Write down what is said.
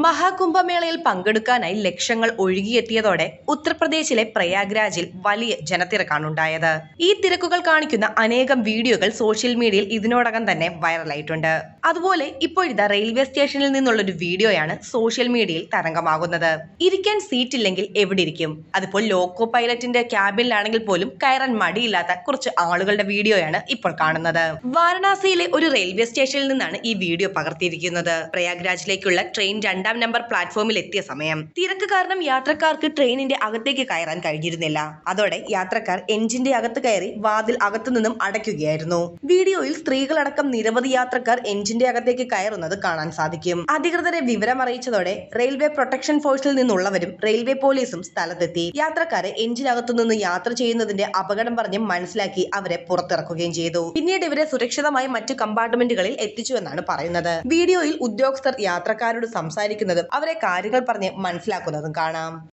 മഹാകുംഭമേളയിൽ പങ്കെടുക്കാനായി ലക്ഷങ്ങൾ ഒഴുകിയെത്തിയതോടെ ഉത്തർപ്രദേശിലെ പ്രയാഗ്രാജിൽ വലിയ ജനത്തിരക്കാണ് ഉണ്ടായത് ഈ തിരക്കുകൾ കാണിക്കുന്ന അനേകം വീഡിയോകൾ സോഷ്യൽ മീഡിയയിൽ ഇതിനോടകം തന്നെ വൈറലായിട്ടുണ്ട്. അതുപോലെ ഇപ്പോഴിതാ റെയിൽവേ സ്റ്റേഷനിൽ നിന്നുള്ള ഒരു വീഡിയോയാണ് സോഷ്യൽ മീഡിയയിൽ തരംഗമാകുന്നത്. ഇരിക്കാൻ സീറ്റ് ഇല്ലെങ്കിൽ എവിടെ ഇരിക്കും അതിപ്പോൾ ലോക്കോ പൈലറ്റിന്റെ ക്യാബിനിലാണെങ്കിൽ പോലും കയറാൻ മടിയില്ലാത്ത കുറച്ച് ആളുകളുടെ വീഡിയോയാണ് ഇപ്പോൾ കാണുന്നത്. വാരണാസിയിലെ ഒരു റെയിൽവേ സ്റ്റേഷനിൽ നിന്നാണ് ഈ വീഡിയോ പകർത്തിയിരിക്കുന്നത്. പ്രയാഗ്രാജിലേക്കുള്ള ട്രെയിൻ രണ്ടാം നമ്പർ പ്ലാറ്റ്ഫോമിൽ എത്തിയ സമയം. തിരക്ക് കാരണം യാത്രക്കാർക്ക് ട്രെയിനിന്റെ അകത്തേക്ക് കയറാൻ കഴിഞ്ഞിരുന്നില്ല. അതോടെ യാത്രക്കാർ എഞ്ചിന്റെ അകത്ത് കയറി വാതിൽ അകത്തു നിന്നും അടയ്ക്കുകയായിരുന്നു. വീഡിയോയിൽ സ്ത്രീകളടക്കം നിരവധി യാത്രക്കാർ എഞ്ചിന്റെ അകത്തേക്ക് കയറുന്നത് കാണാൻ സാധിക്കും. അധികൃതരെ വിവരം അറിയിച്ചതോടെ റെയിൽവേ പ്രൊട്ടക്ഷൻ ഫോഴ്സിൽ നിന്നുള്ളവരും റെയിൽവേ പോലീസും സ്ഥലത്തെത്തി. യാത്രക്കാരെ എഞ്ചിനകത്തു നിന്ന് യാത്ര ചെയ്യുന്നതിന്റെ അപകടം പറഞ്ഞ് മനസ്സിലാക്കി അവരെ പുറത്തിറക്കുകയും ചെയ്തു. പിന്നീട് ഇവരെ സുരക്ഷിതമായി മറ്റു കമ്പാർട്ട്മെന്റുകളിൽ എത്തിച്ചുവെന്നാണ് പറയുന്നത്. വീഡിയോയിൽ ഉദ്യോഗസ്ഥർ യാത്രക്കാരോട് സംസാരിക്കുന്നതും അവരെ കാര്യങ്ങൾ പറഞ്ഞ് മനസ്സിലാക്കുന്നതും കാണാം.